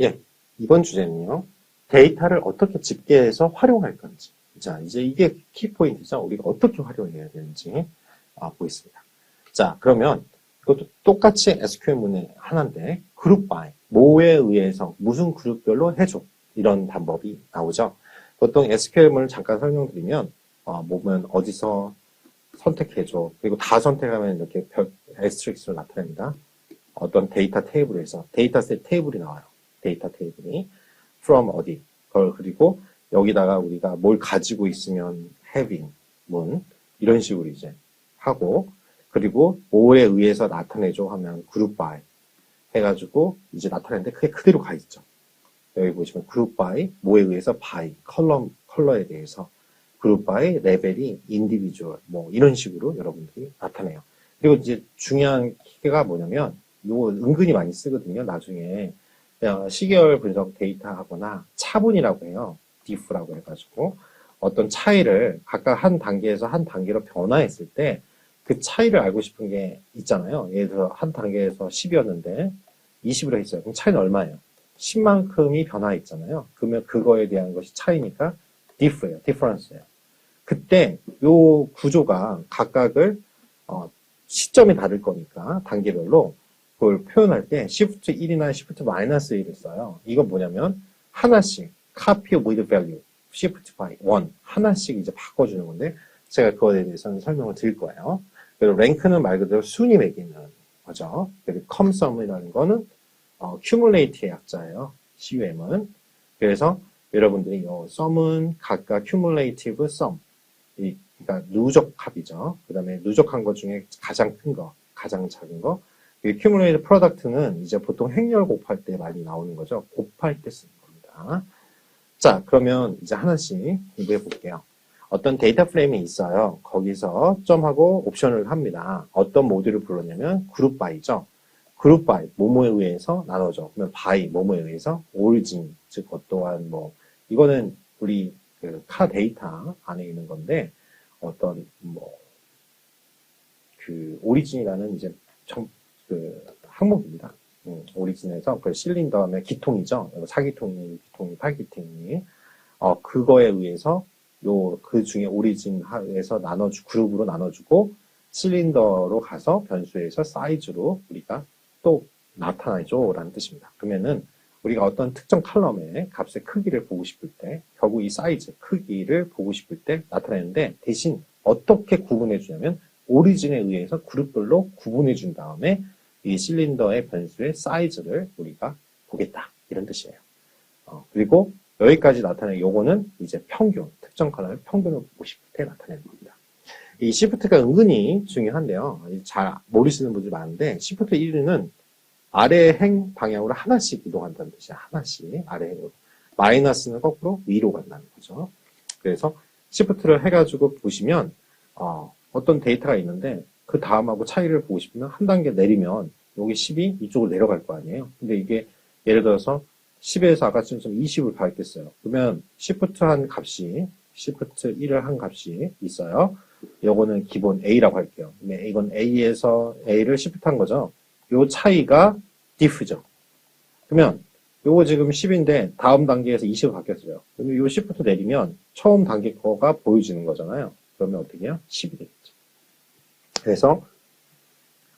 예, 이번 주제는요. 데이터를 어떻게 집계해서 활용할 건지. 자, 이제 이게 키포인트죠. 우리가 어떻게 활용해야 되는지 아, 보겠습니다. 자, 그러면 이것도 똑같이 SQL문의 하나인데 그룹 바이, 뭐에 의해서 무슨 그룹별로 해줘. 이런 방법이 나오죠. 보통 SQL문을 잠깐 설명드리면 어, 보면 어디서 선택해줘. 그리고 다 선택하면 이렇게 별, 에스트릭스로 나타냅니다. 어떤 데이터 테이블에서 데이터셋 테이블이 나와요. 데이터 테이블이 from 어디 그걸 그리고 여기다가 우리가 뭘 가지고 있으면 having 문 이런 식으로 이제 하고 그리고 뭐에 의해서 나타내줘 하면 group by 해가지고 이제 나타내는데 그게 그대로 가 있죠. 여기 보시면 group by 뭐에 의해서 by 컬러 컬러에 대해서 group by 레벨이 individual 뭐 이런 식으로 여러분들이 나타내요. 그리고 이제 중요한 키가 뭐냐면 이거 은근히 많이 쓰거든요. 나중에 어, 시계열 분석 데이터 하거나 차분이라고 해요. diff라고 해가지고 어떤 차이를 각각 한 단계에서 한 단계로 변화했을 때 그 차이를 알고 싶은 게 있잖아요. 예를 들어 한 단계에서 10이었는데 20으로 했어요. 그럼 차이는 얼마예요? 10만큼이 변화했잖아요. 그러면 그거에 대한 것이 차이니까 diff예요. difference예요. 그때 요 구조가 각각을 어, 시점이 다를 거니까 단계별로 그걸 표현할 때 shift 1이나 shift 마이너스 1을 써요. 이건 뭐냐면 하나씩 copy with value shift by 1 하나씩 이제 바꿔주는 건데 제가 그거에 대해서는 설명을 드릴 거예요. 그리고 랭크는 말 그대로 순위 매기는 거죠. 그리고 comsum이라는 거는 어, cumulate의 약자예요. CUM은. 그래서 여러분들이 이 sum은 각각 cumulative sum 이, 그러니까 누적 합이죠. 그 다음에 누적한 것 중에 가장 큰 거, 가장 작은 거. 이 cumulative product는 이제 보통 행렬 곱할 때 많이 나오는 거죠. 곱할 때 쓰는 겁니다. 자, 그러면 이제 하나씩 공부해 볼게요. 어떤 데이터 프레임이 있어요. 거기서 점하고 옵션을 합니다. 어떤 모듈을 불렀냐면 그룹 바이죠. 그룹 바이, 뭐뭐에 의해서 나눠져. 그러면 바이, 뭐뭐에 의해서 오리진, 즉 어떠한 뭐 이거는 우리 그 카 데이터 안에 있는 건데 어떤 뭐 그 오리진이라는 이제 정, 그 항목입니다. 음, 오리진에서 그 실린 다음에 기통이죠. 사기통이, 기통이, 팔기통이 어 그거에 의해서 요 그 중에 오리진에서 나눠주 그룹으로 나눠주고 실린더로 가서 변수에서 사이즈로 우리가 또 나타나죠 라는 뜻입니다. 그러면은 우리가 어떤 특정 칼럼의 값의 크기를 보고 싶을 때 결국 이 사이즈 크기를 보고 싶을 때 나타내는데 대신 어떻게 구분해 주냐면 오리진에 의해서 그룹별로 구분해 준 다음에 이 실린더의 변수의 사이즈를 우리가 보겠다 이런 뜻이에요. 어, 그리고 여기까지 나타내는 요거는 이제 평균 특정 칼럼의 평균을 보고 싶을 때 나타내는 겁니다. 이 시프트가 은근히 중요한데요. 잘 모르시는 분들이 많은데 시프트 1은 아래 행 방향으로 하나씩 이동한다는 뜻이야. 하나씩 아래로. 마이너스는 거꾸로 위로 간다는 거죠. 그래서 시프트를 해가지고 보시면 어, 어떤 데이터가 있는데 그 다음하고 차이를 보고 싶으면 한 단계 내리면 여기 10이 이쪽으로 내려갈 거 아니에요. 근데 이게 예를 들어서 10에서 아까 좀 20을 가했겠어요. 그러면 시프트 한 값이 시프트 1을 한 값이 있어요. 요거는 기본 A라고 할게요. 이건 A에서 A를 시프트 한 거죠. 요 차이가 diff죠. 그러면 요거 지금 10인데 다음 단계에서 20을 바뀌었어요. 그러면 요 시프트 내리면 처음 단계 거가 보여지는 거잖아요. 그러면 어떻게 해요? 10이 되겠죠. 그래서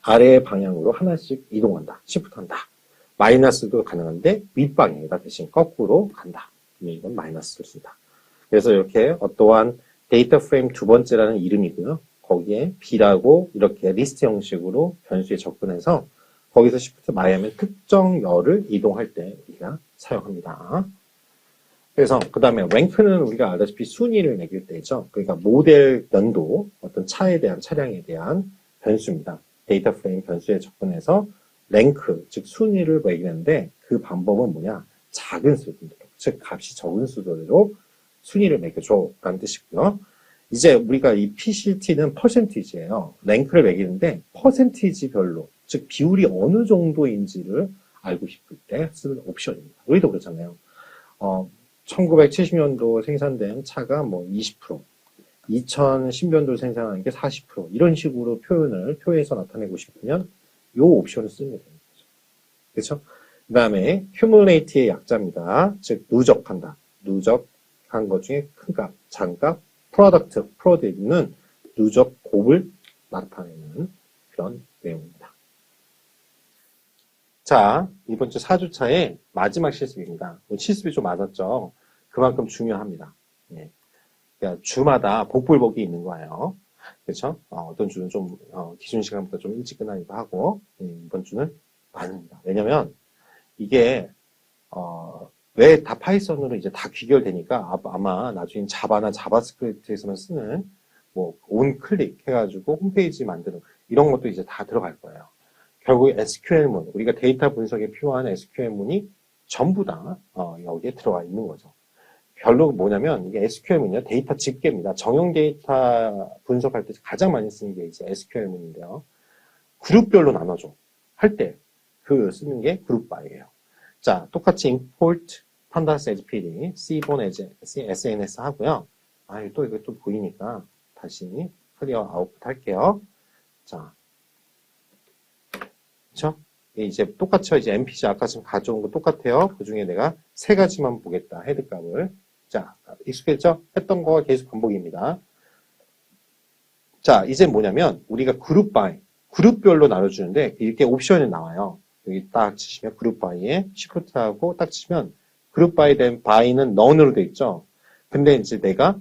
아래 방향으로 하나씩 이동한다. 시프트 한다. 마이너스도 가능한데 윗방향이다. 대신 거꾸로 간다. 이건 마이너스를 쓴다. 그래서 이렇게 어떠한 데이터 프레임 두 번째라는 이름이고요. 거기에 B라고 이렇게 리스트 형식으로 변수에 접근해서 거기서 시프트 마이 하면 특정 열을 이동할 때 우리가 사용합니다. 그래서 그 다음에 랭크는 우리가 알다시피 순위를 매길 때죠. 그러니까 모델 연도, 어떤 차에 대한 차량에 대한 변수입니다. 데이터 프레임 변수에 접근해서 랭크, 즉 순위를 매기는데 그 방법은 뭐냐? 작은 수들로, 즉 값이 적은 수들로 순위를 매겨줘 라는 뜻이고요. 이제 우리가 이 PCT는 퍼센티지예요. 랭크를 매기는데 퍼센티지별로 즉 비율이 어느 정도인지를 알고 싶을 때 쓰는 옵션입니다. 우리도 그렇잖아요. 어, 1970년도 생산된 차가 뭐 20%, 2010년도 생산한 게 40% 이런 식으로 표현을 표에서 나타내고 싶으면 이 옵션을 쓰면 되는 거죠. 그렇죠? 그 다음에 accumulate의 약자입니다. 즉 누적한다. 누적한 것 중에 큰 값, 장값, product, product는 누적 곱을 나타내는 그런 내용입니다. 자, 이번 주 4주차의 마지막 실습입니다. 뭐 실습이 좀 많았죠. 그만큼 중요합니다. 예. 그러니까 주마다 복불복이 있는 거예요. 그렇죠? 어, 떤 주는 좀 어, 기준 시간보다 좀 일찍 끝나기도 하고 예, 이번 주는 많습니다. 왜냐면 이게 어, 왜 다 파이썬으로 이제 다 귀결되니까 아- 아마 나중에 자바나 자바스크립트에서만 쓰는 뭐 온 클릭 해가지고 홈페이지 만드는 이런 것도 이제 다 들어갈 거예요. 결국 SQL문 우리가 데이터 분석에 필요한 SQL문이 전부 다 어, 여기에 들어가 있는 거죠. 별로 뭐냐면 이게 SQL문이요 데이터 집계입니다. 정형 데이터 분석할 때 가장 많이 쓰는 게 이제 SQL문인데요. 그룹별로 나눠줘 할 때 그 쓰는 게 그룹 바이예요. 자 똑같이 import pandas as pd, cbon as sns 하고요. 아, 또 이거 또 보이니까 다시 클리어 아웃풋 할게요. 자, 그쵸? 이제 똑같죠? 이제 MPC 아까 지금 가져온 거 똑같아요. 그 중에 내가 세 가지만 보겠다. 헤드 값을. 자, 익숙했죠? 했던 거가 계속 반복입니다. 자, 이제 뭐냐면 우리가 그룹 바이, 그룹별로 나눠주는데 이렇게 옵션이 나와요. 여기 딱 치시면 그룹 바이에 시프트하고 딱 치면 그룹 바이 된 바이는 넌으로 돼 있죠. 근데 이제 내가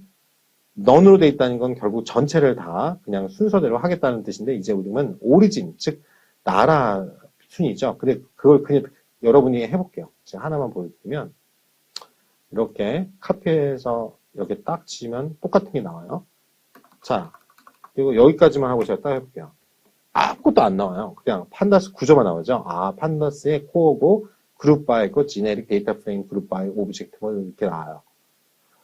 넌으로 돼 있다는 건 결국 전체를 다 그냥 순서대로 하겠다는 뜻인데 이제 우리는 오리진, 즉 나라 순이죠. 근데 그걸 그냥 여러분이 해볼게요. 제가 하나만 보여드리면 이렇게 카피해서 여기 딱 치면 똑같은 게 나와요. 자, 그리고 여기까지만 하고 제가 딱 해볼게요. 아무것도 안 나와요. 그냥 판다스 구조만 나오죠. 아, 판다스의 코어고 그룹 바이 있고 지네릭 데이터 프레임 그룹 바이 오브젝트 뭐 이렇게 나와요.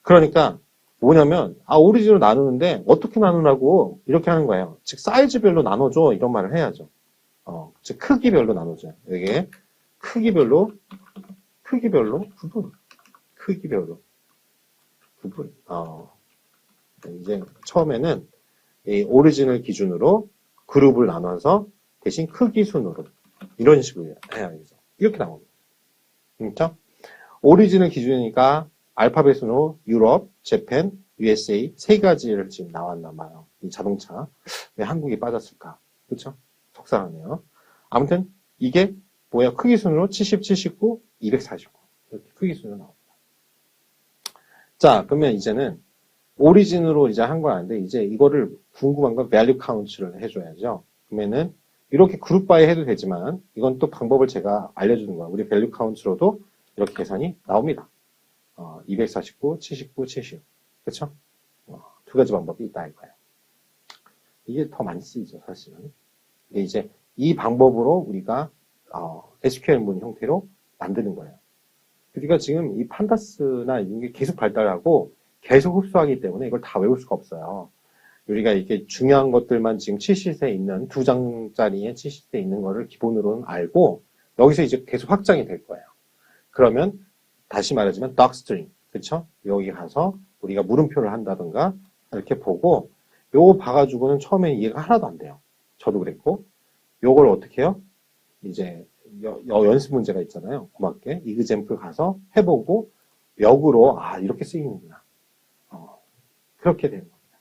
그러니까 뭐냐면 아 오리진으로 나누는데 어떻게 나누라고 이렇게 하는 거예요. 즉 사이즈별로 나눠줘 이런 말을 해야죠. 어, 즉 크기별로 나눠줘요. 여기에 크기별로 크기별로 구분 크기별로 구분 어, 이제 처음에는 이 오리진을 기준으로 그룹을 나눠서 대신 크기 순으로 이런 식으로 해야죠. 이렇게 나옵니다. 그렇죠? 오리진을 기준이니까 알파벳 순으로 유럽, 재팬, USA 세 가지를 지금 나왔나 봐요. 이 자동차 왜 한국이 빠졌을까? 그렇죠? 속상하네요. 아무튼 이게 뭐야? 크기 순으로 70, 79, 249 이렇게 크기 순으로 나옵니다. 자, 그러면 이제는 오리진으로 이제 한건 아닌데 이제 이거를 궁금한 건 value count를 해줘야죠. 그러면은 이렇게 그룹 바이 해도 되지만 이건 또 방법을 제가 알려주는 거야. 우리 value count로도 이렇게 계산이 나옵니다. 어, 249, 79, 70. 그쵸? 어, 두 가지 방법이 있다 이거예요. 이게 더 많이 쓰이죠, 사실은. 근데 이제 이 방법으로 우리가 어, SQL문 형태로 만드는 거예요. 우리가 지금 이 판다스나 이런 게 계속 발달하고 계속 흡수하기 때문에 이걸 다 외울 수가 없어요. 우리가 이렇게 중요한 것들만 지금 7시에 있는 두 장짜리에 7시에 있는 거를 기본으로는 알고 여기서 이제 계속 확장이 될 거예요. 그러면 다시 말하자면 docstring 그쵸? 여기 가서 우리가 물음표를 한다든가 이렇게 보고 요거 봐가지고는 처음에 이해가 하나도 안 돼요. 저도 그랬고 요걸 어떻게 해요? 이제 여- 여- 연습 문제가 있잖아요. 고맙게 이그잼플 가서 해보고 역으로 아 이렇게 쓰이는구나. 어, 그렇게 되는 겁니다.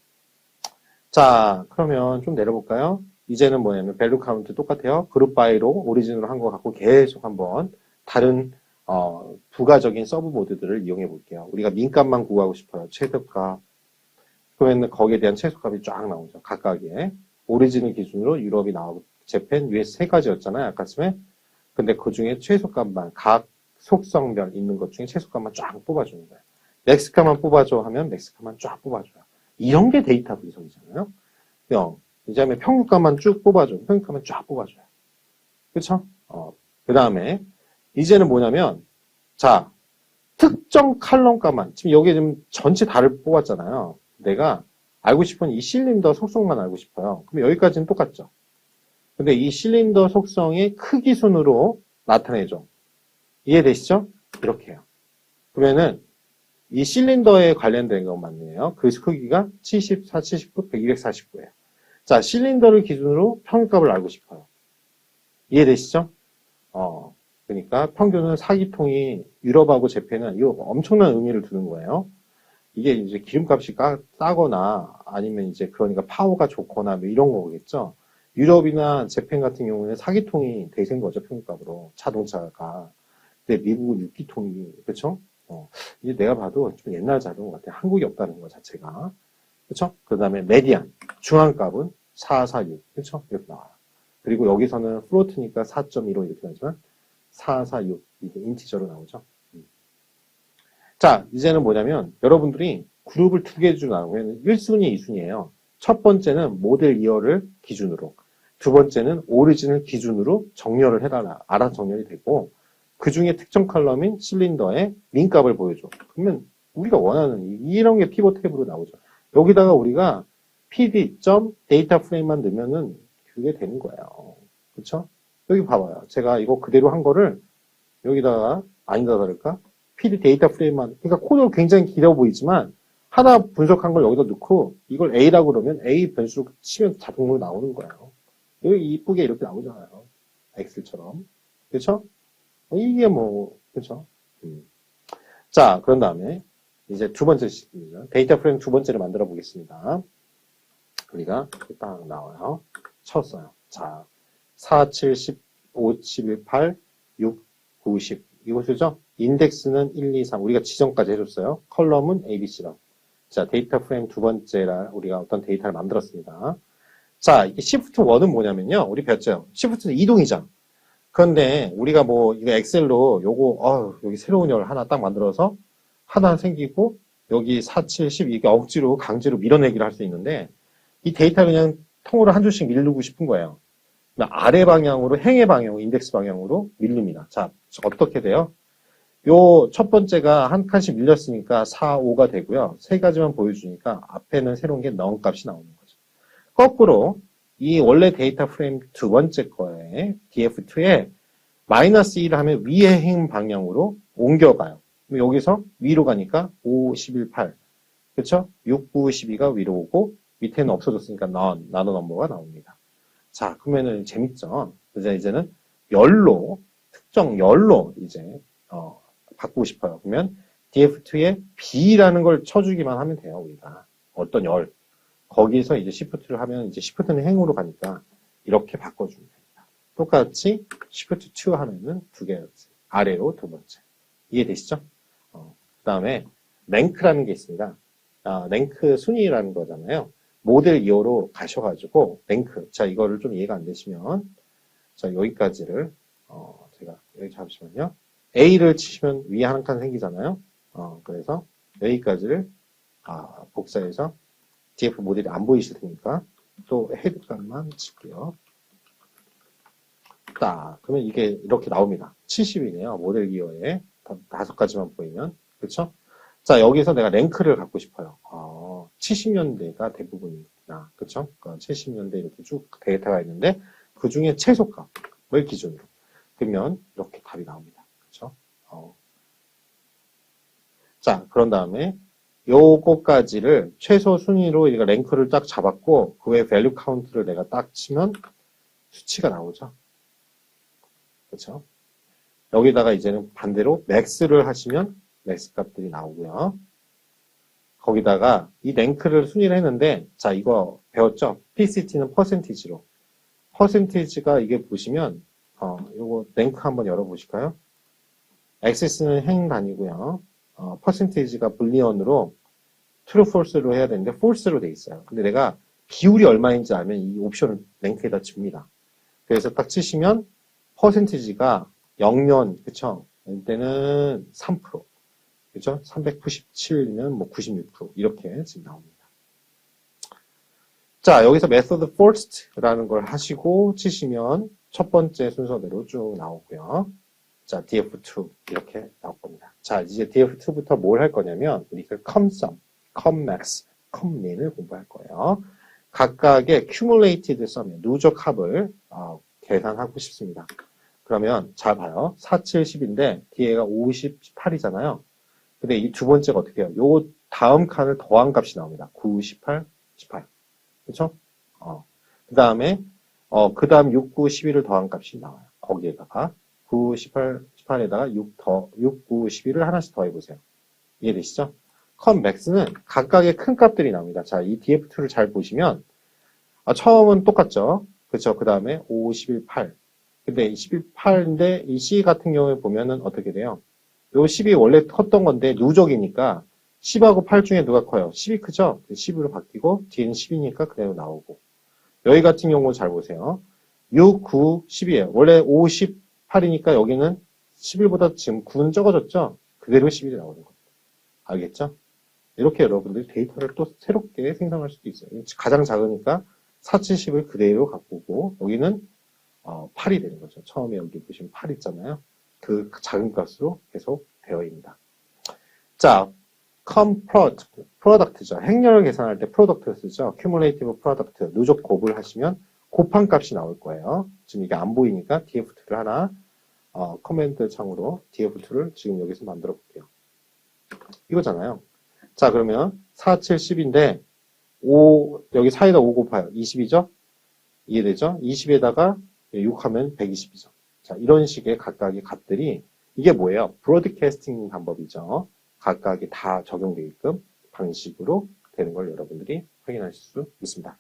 자 그러면 좀 내려볼까요? 이제는 뭐냐면 밸류 카운트 똑같아요. 그룹 바이로 오리진으로 한 거 갖고 계속 한번 다른 어, 부가적인 서브 모드들을 이용해 볼게요. 우리가 민값만 구하고 싶어요. 최소값. 그러면 거기에 대한 최소값이 쫙 나오죠. 각각의. 오리진을 기준으로 유럽이 나오고, 재팬, US 세 가지였잖아요. 아까 전에. 근데 그 중에 최소값만, 각 속성별 있는 것 중에 최소값만 쫙 뽑아주는 거예요. 맥스카만 뽑아줘 하면 맥스카만 쫙 뽑아줘요. 이런 게 데이터 분석이잖아요. 0. 이제 하면 평균값만 쭉 뽑아줘. 평균값만 쫙 뽑아줘요. 그쵸? 어, 그 다음에, 이제는 뭐냐면, 자, 특정 칼럼값만, 지금 여기 지금 전체 다를 뽑았잖아요. 내가 알고 싶은 이 실린더 속성만 알고 싶어요. 그럼 여기까지는 똑같죠. 근데 이 실린더 속성의 크기 순으로 나타내죠. 이해되시죠? 이렇게 해요. 그러면은 이 실린더에 관련된 것만이에요. 그 크기가 74, 79, 100, 249예요. 자, 실린더를 기준으로 평균값을 알고 싶어요. 이해되시죠? 어, 그러니까 평균은 사기통이 유럽하고 재팬은 이거 엄청난 의미를 두는 거예요. 이게 이제 기름값이 까- 싸거나 아니면 이제 그러니까 파워가 좋거나 뭐 이런 거겠죠. 유럽이나 재팬 같은 경우는 사기통이 대세인 거죠, 평균값으로. 자동차가. 근데 미국은 6기통이, 그쵸? 어, 이게 내가 봐도 좀 옛날 자동 같아. 한국이 없다는 것 자체가. 그쵸? 그 다음에 메디안. 중앙값은 446. 그쵸? 이렇게 나와요. 그리고 여기서는 플로트니까 4.15 이렇게 나지만 446. 이게 인티저로 나오죠. 음. 자, 이제는 뭐냐면 여러분들이 그룹을 두 개 주 나누면 1순위, 2순위예요. 첫 번째는 모델 이어를 기준으로, 두 번째는 오리진을 기준으로 정렬을 해달라. 알아 정렬이 되고, 그 중에 특정 컬럼인 실린더의 민값을 보여줘. 그러면 우리가 원하는 이- 이런 게 피벗 탭으로 나오죠. 여기다가 우리가 pd. 데이터 프레임만 넣으면은 그게 되는 거예요. 그쵸? 여기 봐봐요. 제가 이거 그대로 한 거를 여기다가 아니다 다를까? Pd 데이터 프레임만, 그러니까 코드가 굉장히 길어 보이지만 하나 분석한 걸 여기다 넣고 이걸 A라고 그러면 A 변수로 치면 자동으로 나오는 거예요. 여기 이쁘게 이렇게 나오잖아요. 엑셀처럼. 그쵸? 이게 뭐, 그쵸? 음. 자, 그런 다음에 이제 두 번째 시입니다. 데이터 프레임 두 번째를 만들어 보겠습니다. 우리가 딱 나와요. 쳤어요. 자, 4, 7, 10, 5, 11, 8, 6, 9, 10. 이곳이죠? 인덱스는 1, 2, 3. 우리가 지정까지 해줬어요. 컬럼은 ABC라고. 자, 데이터 프레임 두 번째라 우리가 어떤 데이터를 만들었습니다. 자, 이게 시프트 1은 뭐냐면요. 우리 배웠죠? 시프트는 이동이죠. 그런데 우리가 뭐 이거 엑셀로 요거 어, 여기 새로운 열 하나 딱 만들어서 하나 생기고 여기 4, 7, 10 이게 억지로 강제로 밀어내기를 할 수 있는데 이 데이터 그냥 통으로 한 줄씩 밀르고 싶은 거예요. 그러니까 아래 방향으로 행의 방향으로 인덱스 방향으로 밀립니다. 자, 어떻게 돼요? 요 첫 번째가 한 칸씩 밀렸으니까 4, 5가 되고요. 세 가지만 보여주니까 앞에는 새로운 게 넣은 값이 나오는 거죠. 거꾸로 이 원래 데이터 프레임 두 번째 거에 df2에 마이너스 1을 하면 위의 행 방향으로 옮겨가요. 여기서 위로 가니까 5, 11, 8. 그쵸? 6, 9, 12가 위로 오고 밑에는 없어졌으니까 none, 나노 넘버가 나옵니다. 자, 그러면은 재밌죠? 그래서 이제는 열로, 특정 열로 이제, 어, 바꾸고 싶어요. 그러면 df2에 b라는 걸 쳐주기만 하면 돼요, 우리가. 어떤 열. 거기서 이제 시프트를 하면 이제 시프트는 행으로 가니까 이렇게 바꿔주면 됩니다. 똑같이 시프트 2 하면은 두 개, 아래로 두 번째. 이해되시죠? 어, 그 다음에 랭크라는 게 있습니다. 아, 랭크 순위라는 거잖아요. 모델 2호로 가셔가지고 랭크. 자, 이거를 좀 이해가 안 되시면 자, 여기까지를 어, 제가 여기 잠시만요. A를 치시면 위에 한 칸 생기잖아요. 어, 그래서 여기까지를 아, 복사해서 DF 모델이 안 보이실 테니까 또 헤드값만 칠게요. 딱 그러면 이게 이렇게 나옵니다. 70이네요. 모델 기어에 다섯 가지만 보이면 그렇죠? 자 여기서 내가 랭크를 갖고 싶어요. 어, 70년대가 대부분이구나. 그렇죠? 70년대 이렇게 쭉 데이터가 있는데 그 중에 최소값을 기준으로 그러면 이렇게 답이 나옵니다. 그렇죠? 어. 자 그런 다음에 요거까지를 최소 순위로 우리가 랭크를 딱 잡았고 그 외에 밸류 카운트를 내가 딱 치면 수치가 나오죠. 그렇죠? 여기다가 이제는 반대로 맥스를 하시면 맥스 값들이 나오고요. 거기다가 이 랭크를 순위를 했는데 자 이거 배웠죠? PCT는 퍼센티지로 퍼센티지가 이게 보시면 어 요거 랭크 한번 열어보실까요? 액세스는 행 단위고요. 어, 퍼센테이지가 불리언으로 true, false로 해야 되는데 false로 돼 있어요. 근데 내가 비율이 얼마인지 알면 이 옵션을 랭크에다 칩니다. 그래서 딱 치시면 퍼센테이지가 0년, 그쵸? 이때는 3%. 그죠? 397면 뭐 96% 이렇게 지금 나옵니다. 자, 여기서 method first라는 걸 하시고 치시면 첫 번째 순서대로 쭉 나오고요. 자, df2 이렇게 나올 겁니다. 자, 이제 df2부터 뭘 할 거냐면 우리가 comsum, commax, commin을 공부할 거예요. 각각의 cumulated sum의 누적 합을 어, 계산하고 싶습니다. 그러면 잘 봐요. 4, 7, 10인데 뒤에가 50, 18이잖아요. 근데 이 두 번째가 어떻게 해요? 요 다음 칸을 더한 값이 나옵니다. 9, 18, 18. 그쵸? 어. 그 다음에, 어, 그 다음 6, 9, 11을 더한 값이 나와요. 거기에다가. 9, 18, 18에다가 6 더, 6, 9, 11을 하나씩 더해보세요. 이해되시죠? 컴 맥스는 각각의 큰 값들이 나옵니다. 자, 이 df2를 잘 보시면, 아, 처음은 똑같죠? 그쵸? 그 다음에 5, 11, 8. 근데 이 11, 8인데 이 C 같은 경우에 보면은 어떻게 돼요? 요 10이 원래 컸던 건데 누적이니까 10하고 8 중에 누가 커요? 10이 크죠? 10으로 바뀌고 뒤에는 10이니까 그대로 나오고 여기 같은 경우 잘 보세요. 6, 9, 10이에요. 원래 58이니까 여기는 11보다 지금 9는 적어졌죠? 그대로 11이 나오는 겁니다. 알겠죠? 이렇게 여러분들이 데이터를 또 새롭게 생성할 수도 있어요. 가장 작으니까 4, 70을 그대로 갖고 오고 여기는 어, 8이 되는 거죠. 처음에 여기 보시면 8 있잖아요. 그 작은 값으로 계속 되어 있습니다. 자, com product, product죠. 행렬을 계산할 때 product를 쓰죠. cumulative product, 누적 곱을 하시면 곱한 값이 나올 거예요. 지금 이게 안 보이니까 df2를 하나 어, 커맨드 창으로 df2를 지금 여기서 만들어 볼게요. 이거잖아요. 자, 그러면 4, 7, 10인데 5, 여기 4에다 5 곱하요. 20이죠? 이해되죠? 20에다가 6 하면 120이죠. 자, 이런 식의 각각의 값들이 이게 뭐예요? 브로드캐스팅 방법이죠. 각각이 다 적용되게끔 방식으로 되는 걸 여러분들이 확인하실 수 있습니다.